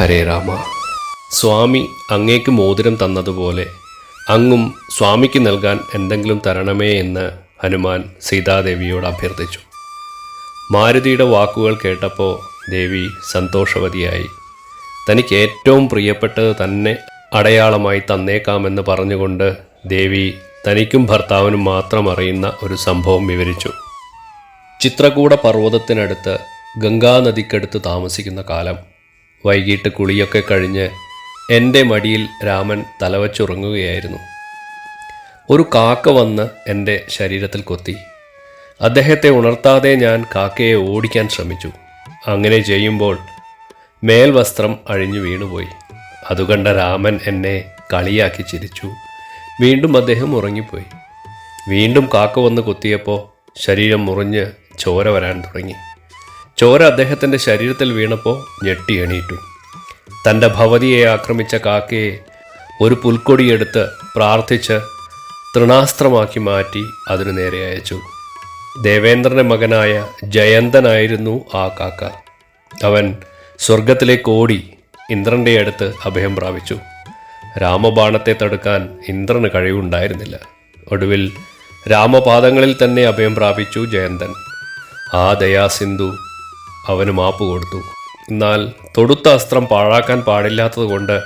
ഹരേ രാമ. സ്വാമി അങ്ങേക്ക് മോതിരം തന്നതുപോലെ അങ്ങും സ്വാമിക്ക് നൽകാൻ എന്തെങ്കിലും തരണമേ എന്ന് ഹനുമാൻ സീതാദേവിയോട് അഭ്യർത്ഥിച്ചു. മാരുതിയുടെ വാക്കുകൾ കേട്ടപ്പോൾ ദേവി സന്തോഷവതിയായി. തനിക്ക് ഏറ്റവും പ്രിയപ്പെട്ടത് തന്നെ അടയാളമായി തന്നേക്കാമെന്ന് പറഞ്ഞുകൊണ്ട് ദേവി തനിക്കും ഭർത്താവിനും മാത്രം അറിയുന്ന ഒരു സംഭവം വിവരിച്ചു. ചിത്രകൂട പർവതത്തിനടുത്ത് ഗംഗാനദിക്കടുത്ത് താമസിക്കുന്ന കാലം വൈകിട്ട് കുളിയൊക്കെ കഴിഞ്ഞ് എന്റെ മടിയിൽ രാമൻ തലവച്ചുറങ്ങുകയായിരുന്നു. ഒരു കാക്ക വന്ന് എന്റെ ശരീരത്തിൽ കൊത്തി. അദ്ദേഹത്തെ ഉണർത്താതെ ഞാൻ കാക്കയെ ഓടിക്കാൻ ശ്രമിച്ചു. അങ്ങനെ ചെയ്യുമ്പോൾ മേൽവസ്ത്രം അഴിഞ്ഞു വീണുപോയി. അതുകണ്ട രാമൻ എന്നെ കളിയാക്കി ചിരിച്ചു. വീണ്ടും അദ്ദേഹം ഉറങ്ങിപ്പോയി. വീണ്ടും കാക്ക വന്ന് കൊത്തിയപ്പോൾ ശരീരം മുറിഞ്ഞ് ചോര വരാൻ തുടങ്ങി. ചോര അദ്ദേഹത്തിന്റെ ശരീരത്തിൽ വീണപ്പോൾ ഞെട്ടി എണീറ്റു. തന്റെ ഭവതിയെ ആക്രമിച്ച കാക്കയെ ഒരു പുൽക്കൊടിയെടുത്ത് പ്രാർത്ഥിച്ച് തൃണാസ്ത്രമാക്കി മാറ്റി അതിനു നേരെ അയച്ചു. ദേവേന്ദ്രന്റെ മകനായ ജയന്തനായിരുന്നു ആ കാക്ക. അവൻ സ്വർഗത്തിലേക്ക് ഓടി ഇന്ദ്രന്റെ അടുത്ത് അഭയം പ്രാപിച്ചു. രാമബാണത്തെ തടുക്കാൻ ഇന്ദ്രന് കഴിവുണ്ടായിരുന്നില്ല. ഒടുവിൽ രാമപാദങ്ങളിൽ തന്നെ അഭയം പ്രാപിച്ചു ജയന്തൻ. ആ ദയാസിന്ധു അവന് മാപ്പ് കൊടുത്തു. എന്നാൽ തൊടുത്ത അസ്ത്രം പാഴാക്കാൻ പാടില്ലാത്തതുകൊണ്ട്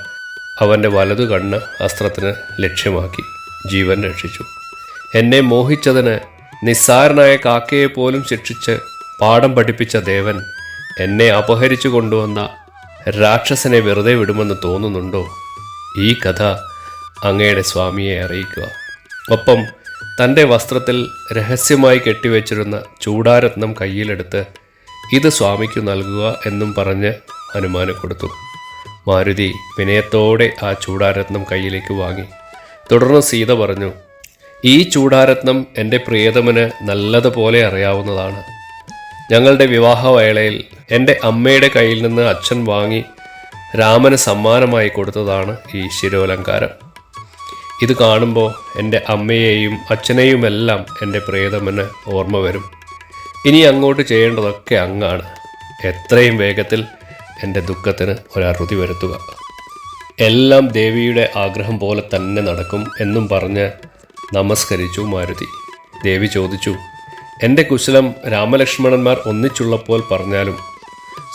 അവന്റെ വലതു കണ്ണ് അസ്ത്രത്തിന് ലക്ഷ്യമാക്കി ജീവൻ രക്ഷിച്ചു. എന്നെ മോഹിച്ചതിന് നിസ്സാരനായ കാക്കയെ പോലും ശിക്ഷിച്ച് പാഠം പഠിപ്പിച്ച ദേവൻ എന്നെ അപഹരിച്ചു കൊണ്ടുവന്ന രാക്ഷസനെ വെറുതെ വിടുമെന്ന് തോന്നുന്നുണ്ടോ? ഈ കഥ അങ്ങയുടെ സ്വാമിയെ അറിയിക്കുക. ഒപ്പം തന്റെ വസ്ത്രത്തിൽ രഹസ്യമായി കെട്ടിവെച്ചിരുന്ന ചൂടാരത്നം കയ്യിലെടുത്ത് ഇത് സ്വാമിക്ക് നൽകുക എന്നും പറഞ്ഞ് ഹനുമാന് കൊടുത്തു. മാരുതി വിനയത്തോടെ ആ ചൂടാരത്നം കയ്യിലേക്ക് വാങ്ങി. തുടർന്ന് സീത പറഞ്ഞു ഈ ചൂടാരത്നം എന്റെ പ്രിയതമന് നല്ലതുപോലെ അറിയാവുന്നതാണ്. ഞങ്ങളുടെ വിവാഹവേളയിൽ എന്റെ അമ്മയുടെ കയ്യിൽ നിന്ന് അച്ഛൻ വാങ്ങി രാമന് സമ്മാനമായി കൊടുത്തതാണ് ഈ ശിരോലങ്കാരം. ഇത് കാണുമ്പോൾ എന്റെ അമ്മയെയും അച്ഛനെയുമെല്ലാം എന്റെ പ്രിയതമന് ഓർമ്മ വരും. ഇനി അങ്ങോട്ട് ചെയ്യേണ്ടതൊക്കെ അങ്ങാണ്. എത്രയും വേഗത്തിൽ എന്റെ ദുഃഖത്തിന് ഒരറുതി വരുത്തുക. എല്ലാം ദേവിയുടെ ആഗ്രഹം പോലെ തന്നെ നടക്കും എന്നും പറഞ്ഞ് നമസ്കരിച്ചു മാരുതി. ദേവി ചോദിച്ചു എന്റെ കുശലം രാമലക്ഷ്മണന്മാർ ഒന്നിച്ചുള്ളപ്പോൾ പറഞ്ഞാലും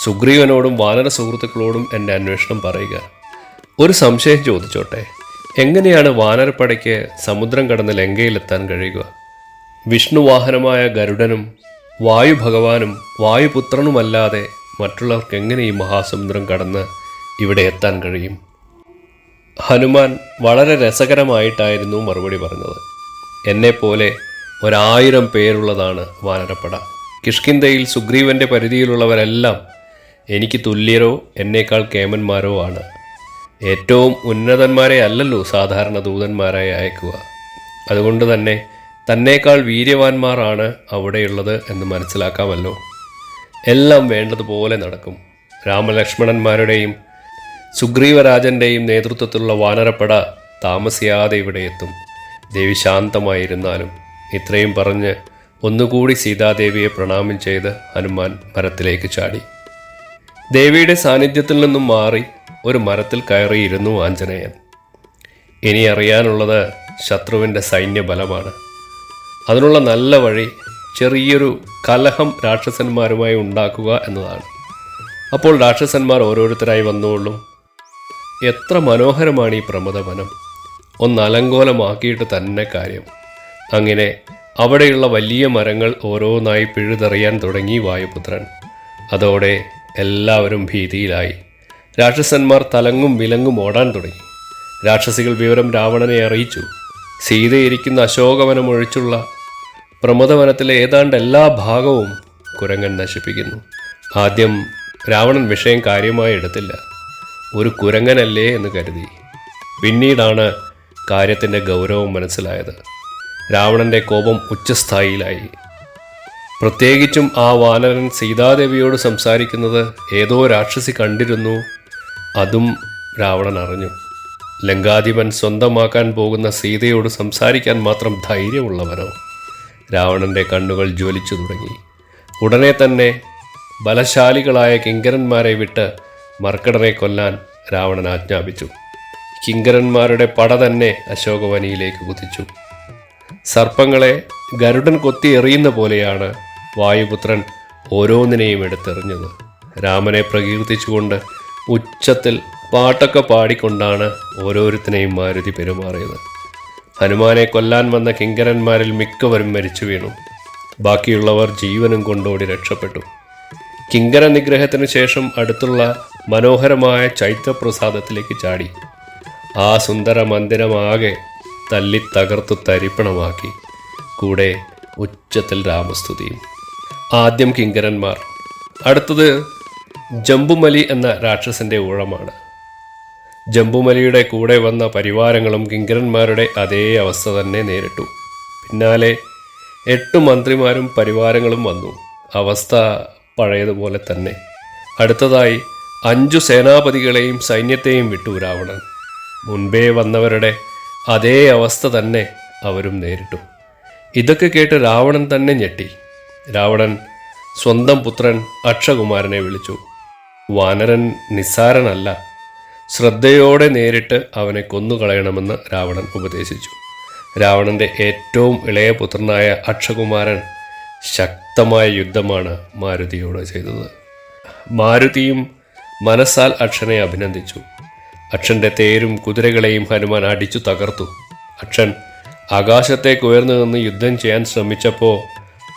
സുഗ്രീവനോടും വാനര സുഹൃത്തുക്കളോടും എന്റെ അന്വേഷണം പറയുക. ഒരു സംശയം ചോദിച്ചോട്ടെ എങ്ങനെയാണ് വാനരപ്പടയ്ക്ക് സമുദ്രം കടന്ന് ലങ്കയിലെത്താൻ കഴിയുക? വിഷ്ണുവാഹനമായ ഗരുഡനും വായു ഭഗവാനും വായുപുത്രനുമല്ലാതെ മറ്റുള്ളവർക്ക് എങ്ങനെ ഈ മഹാസമുദ്രം കടന്ന് ഇവിടെ എത്താൻ കഴിയും? ഹനുമാൻ വളരെ രസകരമായിട്ടായിരുന്നു മറുപടി പറഞ്ഞത്. എന്നെപ്പോലെ ഒരായിരം പേരുള്ളതാണ് വാനരപ്പട. കിഷ്കിന്തയിൽ സുഗ്രീവന്റെ പരിധിയിലുള്ളവരെല്ലാം എനിക്ക് തുല്യരോ എന്നേക്കാൾ കേമന്മാരോ ആണ്. ഏറ്റവും ഉന്നതന്മാരെ അല്ലല്ലോ സാധാരണ ദൂതന്മാരായി അയക്കുക. അതുകൊണ്ട് തന്നെ തന്നേക്കാൾ വീര്യവാന്മാരാണ് അവിടെയുള്ളത് എന്ന് മനസ്സിലാക്കാമല്ലോ. എല്ലാം വേണ്ടതുപോലെ നടക്കും. രാമലക്ഷ്മണന്മാരുടെയും സുഗ്രീവരാജന്റെയും നേതൃത്വത്തിലുള്ള വാനരപ്പട താമസിയാതെ ഇവിടെ എത്തും. ദേവി ശാന്തമായിരുന്നാലും ഇത്രയും പറഞ്ഞ് ഒന്നുകൂടി സീതാദേവിയെ പ്രണാമം ചെയ്ത് ഹനുമാൻ മരത്തിലേക്ക് ചാടി. ദേവിയുടെ സാന്നിധ്യത്തിൽ നിന്നും മാറി ഒരു മരത്തിൽ കയറിയിരുന്നു ആഞ്ജനേയൻ. ഇനി അറിയാനുള്ളത് ശത്രുവിന്റെ സൈന്യബലമാണ്. അതിനുള്ള നല്ല വഴി ചെറിയൊരു കലഹം രാക്ഷസന്മാരുമായി ഉണ്ടാക്കുക എന്നതാണ്. അപ്പോൾ രാക്ഷസന്മാർ ഓരോരുത്തരായി വന്നുകൊള്ളും. എത്ര മനോഹരമാണ് ഈ പ്രമദവനം. ഒന്ന് അലങ്കോലമാക്കിയിട്ട് തന്നെ കാര്യം. അങ്ങനെ അവിടെയുള്ള വലിയ മരങ്ങൾ ഓരോന്നായി പിഴുതെറിയാൻ തുടങ്ങി വായുപുത്രൻ. അതോടെ എല്ലാവരും ഭീതിയിലായി. രാക്ഷസന്മാർ തലങ്ങും വിലങ്ങും ഓടാൻ തുടങ്ങി. രാക്ഷസികൾ വിവരം രാവണനെ അറിയിച്ചു. സീതയിരിക്കുന്ന അശോകവനം ഒഴിച്ചുള്ള പ്രമദവനത്തിലെ ഏതാണ്ട് എല്ലാ ഭാഗവും കുരങ്ങൻ നശിപ്പിക്കുന്നു. ആദ്യം രാവണൻ വിഷയം കാര്യമായി എടുത്തില്ല. ഒരു കുരങ്ങനല്ലേ എന്ന് കരുതി. പിന്നീടാണ് കാര്യത്തിന്റെ ഗൗരവം മനസ്സിലായത്. രാവണന്റെ കോപം ഉച്ചസ്ഥായിയിലായി. പ്രത്യേകിച്ചും ആ വാനരൻ സീതാദേവിയോട് സംസാരിക്കുന്നത് ഏതോ രാക്ഷസി കണ്ടിരുന്നു. അതും രാവണൻ അറിഞ്ഞു. ലങ്കാധിപൻ സ്വന്തമാക്കാൻ പോകുന്ന സീതയോട് സംസാരിക്കാൻ മാത്രം ധൈര്യമുള്ളവനോ? രാവണന്റെ കണ്ണുകൾ ജ്വലിച്ചു തുടങ്ങി. ഉടനെ തന്നെ ബലശാലികളായ കിങ്കരന്മാരെ വിട്ട് മർക്കടനെ കൊല്ലാൻ രാവണൻ ആജ്ഞാപിച്ചു. കിങ്കരന്മാരുടെ പട തന്നെ അശോകവനിയിലേക്ക് കുതിച്ചു. സർപ്പങ്ങളെ ഗരുഡൻ കൊത്തി എറിയുന്ന പോലെയാണ് വായുപുത്രൻ ഓരോന്നിനെയും എടുത്തെറിഞ്ഞത്. രാമനെ പ്രകീർത്തിച്ചുകൊണ്ട് ഉച്ചത്തിൽ പാട്ടൊക്കെ പാടിക്കൊണ്ടാണ് ഓരോരുത്തനെയും മാരുതി പെരുമാറിയത്. ഹനുമാനെ കൊല്ലാൻ വന്ന കിങ്കരന്മാരിൽ മിക്കവരും മരിച്ചു വീണു. ബാക്കിയുള്ളവർ ജീവനും കൊണ്ടോടി രക്ഷപ്പെട്ടു. കിങ്കര നിഗ്രഹത്തിന് ശേഷം അടുത്തുള്ള മനോഹരമായ ചൈത്രപ്രസാദത്തിലേക്ക് ചാടി. ആ സുന്ദര മന്ദിരമാകെ തല്ലി തകർത്തു തരിപ്പണമാക്കി. കൂടെ ഉച്ചത്തിൽ രാമസ്തുതിയും. ആദ്യം കിങ്കരന്മാർ. അടുത്തത് ജംബുമലി എന്ന രാക്ഷസന്റെ ഊഴമാണ് ജംബുമലിയുടെ കൂടെ വന്ന പരിവാരങ്ങളും കിങ്കരന്മാരുടെ അതേ അവസ്ഥ തന്നെ നേരിട്ടു. പിന്നാലെ എട്ട് മന്ത്രിമാരും പരിവാരങ്ങളും വന്നു. അവസ്ഥ പഴയതുപോലെ തന്നെ. അടുത്തതായി അഞ്ചു സേനാപതികളെയും സൈന്യത്തെയും വിട്ടു രാവണൻ. മുൻപേ വന്നവരുടെ അതേ അവസ്ഥ തന്നെ അവരും നേരിട്ടു. ഇതൊക്കെ കേട്ട് രാവണൻ തന്നെ ഞെട്ടി. രാവണൻ സ്വന്തം പുത്രൻ അക്ഷകുമാരനെ വിളിച്ചു. വാനരൻ നിസ്സാരനല്ല. ശ്രദ്ധയോടെ നേരിട്ട് അവനെ കൊന്നുകളയണമെന്ന് രാവണൻ ഉപദേശിച്ചു. രാവണന്റെ ഏറ്റവും ഇളയ പുത്രനായ അക്ഷകുമാരൻ ശക്തമായ യുദ്ധമാണ് മാരുതിയോട് ചെയ്തത്. മാരുതിയും മനസ്സാൽ അക്ഷനെ അഭിനന്ദിച്ചു. അക്ഷന്റെ തേരും കുതിരകളെയും ഹനുമാൻ അടിച്ചു തകർത്തു. അക്ഷൻ ആകാശത്തേക്ക് ഉയർന്നു നിന്ന് യുദ്ധം ചെയ്യാൻ ശ്രമിച്ചപ്പോൾ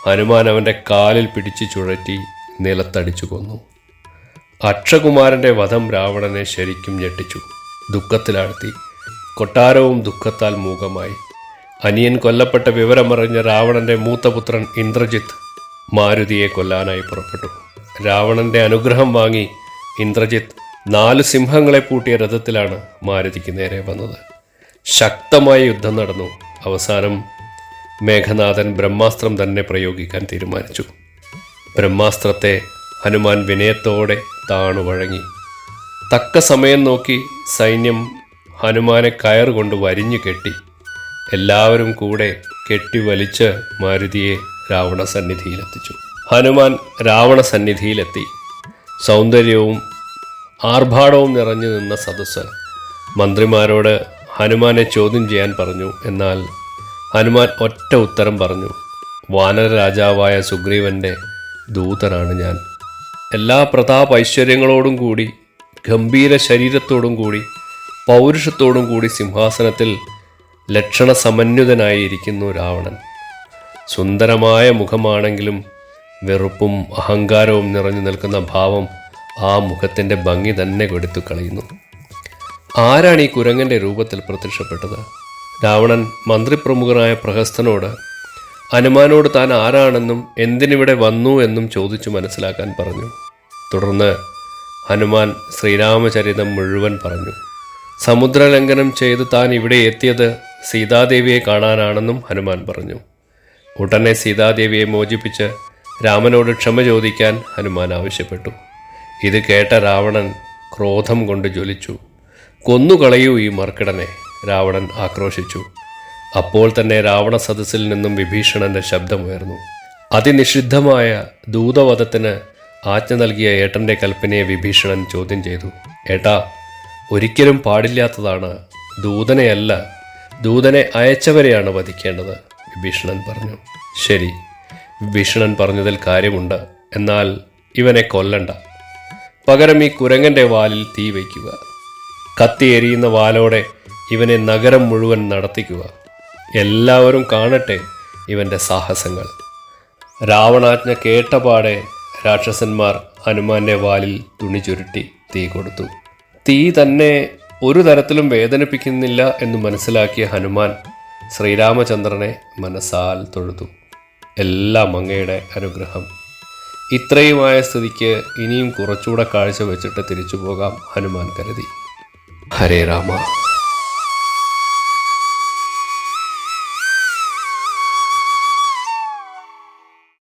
ഹനുമാൻ അവന്റെ കാലിൽ പിടിച്ചു ചുഴറ്റി നിലത്തടിച്ചു കൊന്നു. അക്ഷകുമാരന്റെ വധം രാവണനെ ശരിക്കും ഞെട്ടിച്ചു. ദുഃഖത്തിലാഴ്ത്തി. കൊട്ടാരവും ദുഃഖത്താൽ മൂകമായി. അനിയൻ കൊല്ലപ്പെട്ട വിവരമറിഞ്ഞ രാവണന്റെ മൂത്തപുത്രൻ ഇന്ദ്രജിത്ത് മാരുതിയെ കൊല്ലാനായി പുറപ്പെട്ടു. രാവണന്റെ അനുഗ്രഹം വാങ്ങി ഇന്ദ്രജിത്ത് നാല് സിംഹങ്ങളെ പൂട്ടിയ രഥത്തിലാണ് മാരുതിക്ക് നേരെ വന്നത്. ശക്തമായ യുദ്ധം നടന്നു. അവസാനം മേഘനാഥൻ ബ്രഹ്മാസ്ത്രം തന്നെ പ്രയോഗിക്കാൻ തീരുമാനിച്ചു. ബ്രഹ്മാസ്ത്രത്തെ ഹനുമാൻ വിനയത്തോടെ താണു വഴങ്ങി. തക്ക സമയം നോക്കി സൈന്യം ഹനുമാനെ കയറുകൊണ്ട് വരിഞ്ഞു കെട്ടി. എല്ലാവരും കൂടെ കെട്ടി വലിച്ച് മാരുതിയെ രാവണ സന്നിധിയിലെത്തിച്ചു ഹനുമാൻ രാവണ സന്നിധിയിലെത്തി സൗന്ദര്യവും ആർഭാടവും നിറഞ്ഞു നിന്ന സദസ്സ് മന്ത്രിമാരോട് ഹനുമാനെ ചോദ്യം ചെയ്യാൻ പറഞ്ഞു. എന്നാൽ ഹനുമാൻ ഒറ്റ ഉത്തരം പറഞ്ഞു. വാനര രാജാവായ സുഗ്രീവന്റെ ദൂതനാണ് ഞാൻ. എല്ലാ പ്രതാപ ഐശ്വര്യങ്ങളോടും കൂടി ഗംഭീര ശരീരത്തോടും കൂടി പൗരുഷത്തോടും കൂടി സിംഹാസനത്തിൽ ലക്ഷണ സമന്വിതനായിരിക്കുന്നു രാവണൻ. സുന്ദരമായ മുഖമാണെങ്കിലും വെറുപ്പും അഹങ്കാരവും നിറഞ്ഞു നിൽക്കുന്ന ഭാവം ആ മുഖത്തിന്റെ ഭംഗി തന്നെ കൊടുത്തു കളയുന്നു. ആരാണ് ഈ കുരങ്ങന്റെ രൂപത്തിൽ പ്രത്യക്ഷപ്പെട്ടത്? രാവണൻ മന്ത്രിപ്രമുഖനായ പ്രഹസ്തനോട് ഹനുമാനോട് താൻ ആരാണെന്നും എന്തിനിവിടെ വന്നു എന്നും ചോദിച്ചു മനസ്സിലാക്കാൻ പറഞ്ഞു. തുടർന്ന് ഹനുമാൻ ശ്രീരാമചരിതം മുഴുവൻ പറഞ്ഞു. സമുദ്രലംഘനം ചെയ്ത് താൻ ഇവിടെ എത്തിയത് സീതാദേവിയെ കാണാനാണെന്നും ഹനുമാൻ പറഞ്ഞു. ഉടനെ സീതാദേവിയെ മോചിപ്പിച്ച് രാമനോട് ക്ഷമ ചോദിക്കാൻ ഹനുമാൻ ആവശ്യപ്പെട്ടു. ഇത് കേട്ട രാവണൻ ക്രോധം കൊണ്ട് ജ്വലിച്ചു. കൊന്നുകളയൂ ഈ മർക്കിടനെ രാവണൻ ആക്രോശിച്ചു. അപ്പോൾ തന്നെ രാവണ സദസ്സിൽ നിന്നും വിഭീഷണന്റെ ശബ്ദമുയർന്നു. അതിനിഷിദ്ധമായ ദൂതവധത്തിന് ആജ്ഞ നൽകിയ ഏട്ടന്റെ കൽപ്പനയെ വിഭീഷണൻ ചോദ്യം ചെയ്തു. ഏട്ടാ ഒരിക്കലും പാടില്ലാത്തതാണ് ദൂതനെയല്ല ദൂതനെ അയച്ചവരെയാണ് വധിക്കേണ്ടത് വിഭീഷണൻ പറഞ്ഞു. ശരി വിഭീഷണൻ പറഞ്ഞതിൽ കാര്യമുണ്ട് എന്നാൽ ഇവനെ കൊല്ലണ്ട. പകരം ഈ കുരങ്ങന്റെ വാലിൽ തീ വയ്ക്കുക. കത്തി എരിയുന്ന വാലോടെ ഇവനെ നഗരം മുഴുവൻ നടത്തിക്കുക. എല്ലാവരും കാണട്ടെ ഇവന്റെ സാഹസങ്ങൾ. രാവണാജ്ഞ കേട്ടപാടെ രാക്ഷസന്മാർ ഹനുമാന്റെ വാലിൽ തുണി ചുരുട്ടി തീ കൊടുത്തു. തീ തന്നെ ഒരു തരത്തിലും വേദനിപ്പിക്കുന്നില്ല എന്ന് മനസ്സിലാക്കിയ ഹനുമാൻ ശ്രീരാമചന്ദ്രനെ മനസ്സാൽ തൊഴുതു. എല്ലാം അങ്ങയുടെ അനുഗ്രഹം. ഇത്രയുമായ സ്ഥിതിക്ക് ഇനിയും കുറച്ചുകൂടെ കാഴ്ച വെച്ചിട്ട് തിരിച്ചു പോകാം ഹനുമാൻ കരുതി. ഹരേ രാമ.